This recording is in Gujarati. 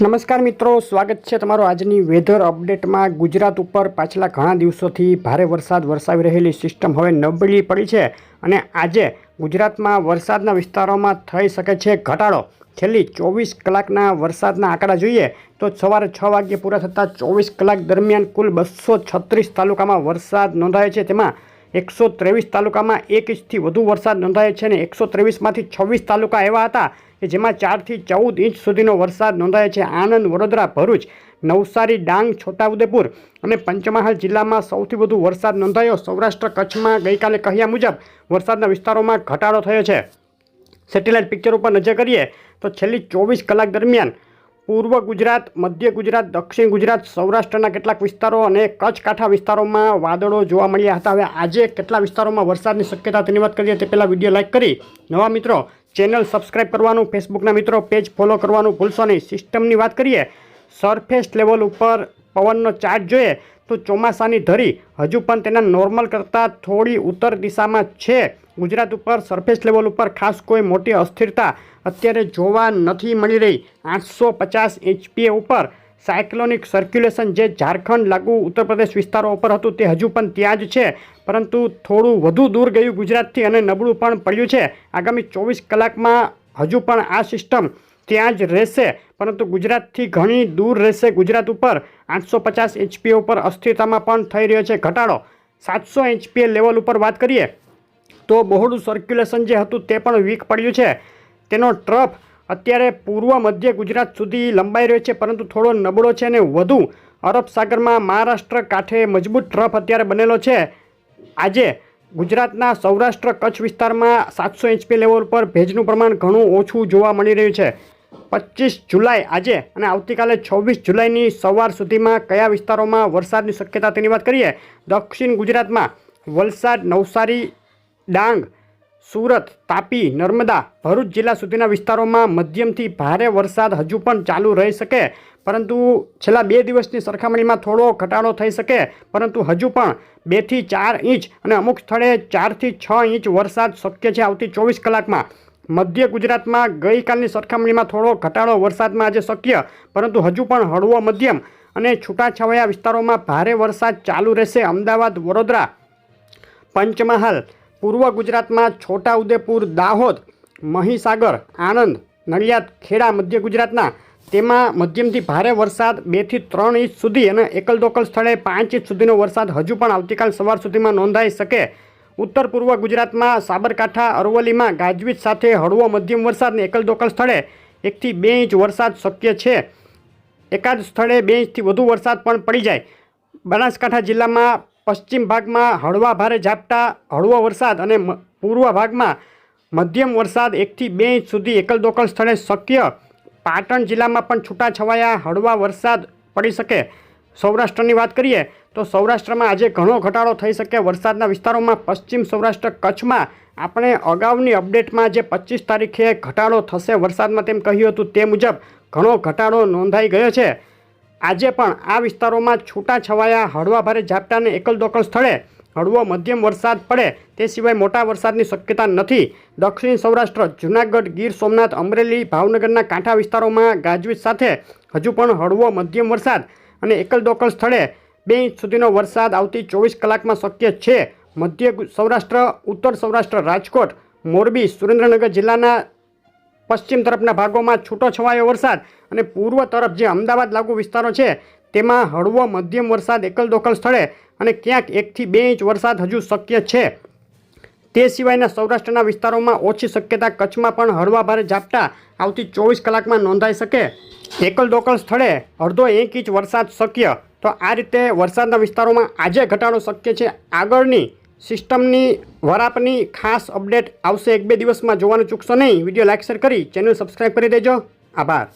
નમસ્કાર મિત્રો, સ્વાગત છે તમારો આજની વેધર અપડેટમાં ગુજરાત ઉપર પાછલા ઘણા દિવસોથી ભારે વરસાદ વરસાવી રહેલી સિસ્ટમ હવે નબળી પડી છે અને આજે ગુજરાતમાં વરસાદના વિસ્તારોમાં થઈ શકે છે ઘટાડો. છેલ્લી ચોવીસ કલાકના વરસાદના આંકડા જોઈએ તો સવારે છ વાગ્યે પૂરા થતાં ચોવીસ કલાક દરમિયાન કુલ બસો છત્રીસ તાલુકામાં વરસાદ નોંધાયો છે. તેમાં એકસો ત્રેવીસ તાલુકામાં એક ઇંચથી વધુ વરસાદ નોંધાયો છે અને એકસો ત્રેવીસમાંથી છવ્વીસ તાલુકા એવા હતા કે જેમાં ચારથી ચૌદ ઇંચ સુધીનો વરસાદ નોંધાયો છે. આણંદ, વડોદરા, ભરૂચ, નવસારી, ડાંગ, છોટાઉદેપુર અને પંચમહાલ જિલ્લામાં સૌથી વધુ વરસાદ નોંધાયો. સૌરાષ્ટ્ર કચ્છમાં ગઈકાલે કહ્યા મુજબ વરસાદના વિસ્તારોમાં ઘટાડો થયો છે. સેટેલાઇટ પિક્ચર ઉપર નજર કરીએ તો છેલ્લી ચોવીસ કલાક દરમિયાન પૂર્વ ગુજરાત, મધ્ય ગુજરાત, દક્ષિણ ગુજરાત, સૌરાષ્ટ્રના કેટલાક વિસ્તારો અને કચ્છ કાંઠા વિસ્તારોમાં વાદળો જોવા મળ્યા હતા. હવે આજે કેટલા વિસ્તારોમાં વરસાદની શક્યતા તેની વાત કરીએ તે પહેલાં વીડિયો લાઇક કરી. નવા મિત્રો, ચેનલ સબસ્ક્રાઇબ કરવાનું, ફેસબુકના મિત્રો પેજ ફોલો કરવાનું ભૂલશો નહીં. સિસ્ટમની વાત કરીએ, સરફેસ લેવલ ઉપર પવનનો ચાર્જ જોઈએ તો ચોમાસાની ધરી હજુ પણ તેના નોર્મલ કરતાં થોડી ઉત્તર દિશામાં છે. ગુજરાત ઉપર સરફેસ લેવલ ઉપર ખાસ કોઈ મોટી અસ્થિરતા અત્યારે જોવા નથી મળી રહી. આઠસો પચાસ એચપીએ ઉપર સાયક્લોનિક સર્ક્યુલેશન જે ઝારખંડ લાગુ ઉત્તર પ્રદેશ વિસ્તારો ઉપર હતું તે હજુ પણ ત્યાં જ છે. પરંતુ થોડું વધુ દૂર ગયું ગુજરાતથી અને નબળું પણ પડ્યું છે. આગામી ચોવીસ કલાકમાં હજુ પણ આ સિસ્ટમ ત્યાં જ રહેશે. પરંતુ ગુજરાતથી ઘણી દૂર રહેશે. ગુજરાત ઉપર આઠસો પચાસ એચપીએ ઉપર અસ્થિરતામાં પણ થઈ રહ્યો છે. ઘટાડો સાતસો એચપીએ લેવલ ઉપર વાત કરીએ. તો બહોળું સર્ક્યુલેશન જે હતું તે પણ વીક પડ્યું છે. તેનો ટ્રફ અત્યારે પૂર્વ મધ્ય ગુજરાત સુધી લંબાઈ રહ્યો છે, પરંતુ થોડો નબળો છે અને વધુ. અરબ સાગરમાં મહારાષ્ટ્ર કાંઠે મજબૂત ટ્રફ અત્યારે બનેલો છે. આજે ગુજરાતના સૌરાષ્ટ્ર કચ્છ વિસ્તારમાં સાતસો એચપી લેવલ પર ભેજનું પ્રમાણ ઘણું ઓછું જોવા મળી રહ્યું છે. પચીસ જુલાઈ આજે અને આવતીકાલે છવ્વીસ જુલાઈની સવાર સુધીમાં કયા વિસ્તારોમાં વરસાદની શક્યતા તેની વાત કરીએ? દક્ષિણ ગુજરાતમાં વલસાડ, નવસારી ડાંગ, સુરત, તાપી, નર્મદા, ભરૂચ જિલ્લા સુધીના વિસ્તારોમાં મધ્યમથી ભારે વરસાદ હજુ પણ ચાલુ રહી શકે. પરંતુ છેલ્લા બે દિવસની સરખામણીમાં થોડો ઘટાડો થઈ શકે. પરંતુ હજુ પણ બેથી ચાર ઇંચ અને અમુક સ્થળે ચારથી છ ઇંચ વરસાદ શક્ય છે આવતી ચોવીસ કલાકમાં. મધ્ય ગુજરાતમાં ગઈકાલની સરખામણીમાં થોડો ઘટાડો વરસાદમાં આજે શક્ય. પરંતુ હજુ પણ હળવો મધ્યમ અને છૂટાછવાયા વિસ્તારોમાં ભારે વરસાદ ચાલુ રહેશે. અમદાવાદ, વડોદરા, પંચમહાલ પૂર્વ ગુજરાતમાં છોટાઉદેપુર, દાહોદ, મહીસાગર, આણંદ, નડિયાદ, ખેડા, મધ્ય ગુજરાતના તેમાં મધ્યમથી ભારે વરસાદ બેથી ત્રણ ઇંચ સુધી અને એકલ દોકલ સ્થળે પાંચ ઇંચ સુધીનો વરસાદ હજુ પણ આવતીકાલ સવાર સુધીમાં નોંધાઈ શકે. ઉત્તર પૂર્વ ગુજરાતમાં સાબરકાંઠા, અરવલ્લીમાં ગાજવીજ સાથે હળવો મધ્યમ વરસાદને એકલ દોકલ સ્થળે એકથી બે ઇંચ વરસાદ શક્ય છે. એકાદ સ્થળે બે ઇંચથી વધુ વરસાદ પણ પડી જાય. બનાસકાંઠા જિલ્લામાં પશ્ચિમ ભાગમાં હળવા ભારે ઝાપટા, હળવો વરસાદ અને પૂર્વ ભાગમાં મધ્યમ વરસાદ એકથી બે ઇંચ સુધી એકલદોકલ સ્થળે શક્ય. પાટણ જિલ્લામાં પણ છૂટાછવાયા હળવા વરસાદ પડી શકે. સૌરાષ્ટ્રની વાત કરીએ તો સૌરાષ્ટ્રમાં આજે ઘણો ઘટાડો થઈ શકે વરસાદના વિસ્તારોમાં. પશ્ચિમ સૌરાષ્ટ્ર કચ્છમાં આપણે અગાઉની અપડેટમાં જે પચીસ તારીખે ઘટાડો થશે વરસાદમાં તેમ કહ્યું હતું. તે મુજબ ઘણો ઘટાડો નોંધાઈ ગયો છે. આજે પણ આ વિસ્તારોમાં છૂટાછવાયા હળવા ભારે ઝાપટાને એકલ દોકલ સ્થળે હળવો મધ્યમ વરસાદ પડે તે સિવાય મોટા વરસાદની શક્યતા નથી. દક્ષિણ સૌરાષ્ટ્ર, જૂનાગઢ, ગીર સોમનાથ, અમરેલી, ભાવનગરના કાંઠા વિસ્તારોમાં ગાજવીજ સાથે હજુ પણ હળવો મધ્યમ વરસાદ અને એકલ દોકલ સ્થળે બે ઇંચ સુધીનો વરસાદ આવતી ચોવીસ કલાકમાં શક્ય છે. મધ્ય સૌરાષ્ટ્ર, ઉત્તર સૌરાષ્ટ્ર, રાજકોટ, મોરબી, સુરેન્દ્રનગર જિલ્લાના પશ્ચિમ તરફના ભાગોમાં છૂટો છવાયો વરસાદ અને પૂર્વ તરફ જે અમદાવાદ લાગુ વિસ્તારો છે, તેમાં હળવો મધ્યમ વરસાદ એકલ દોકલ સ્થળે અને ક્યાંક એકથી બે ઇંચ વરસાદ હજુ શક્ય છે. તે સિવાયના સૌરાષ્ટ્રના વિસ્તારોમાં ઓછી શક્યતા કચ્છમાં પણ હળવા ભારે ઝાપટા આવતી ચોવીસ કલાકમાં નોંધાઈ શકે. એકલ દોકલ સ્થળે અડધો એક ઇંચ વરસાદ શક્ય. તો આ રીતે વરસાદના વિસ્તારોમાં આજે ઘટાડો શક્ય છે. આગળની સિસ્ટમની વરાપની ખાસ અપડેટ આવશે એક બે દિવસમાં. જોવાનું ચૂકશો નહીં. વીડિયો લાઇક શેર કરી. ચેનલ સબસ્ક્રાઈબ કરી દેજો. આભાર.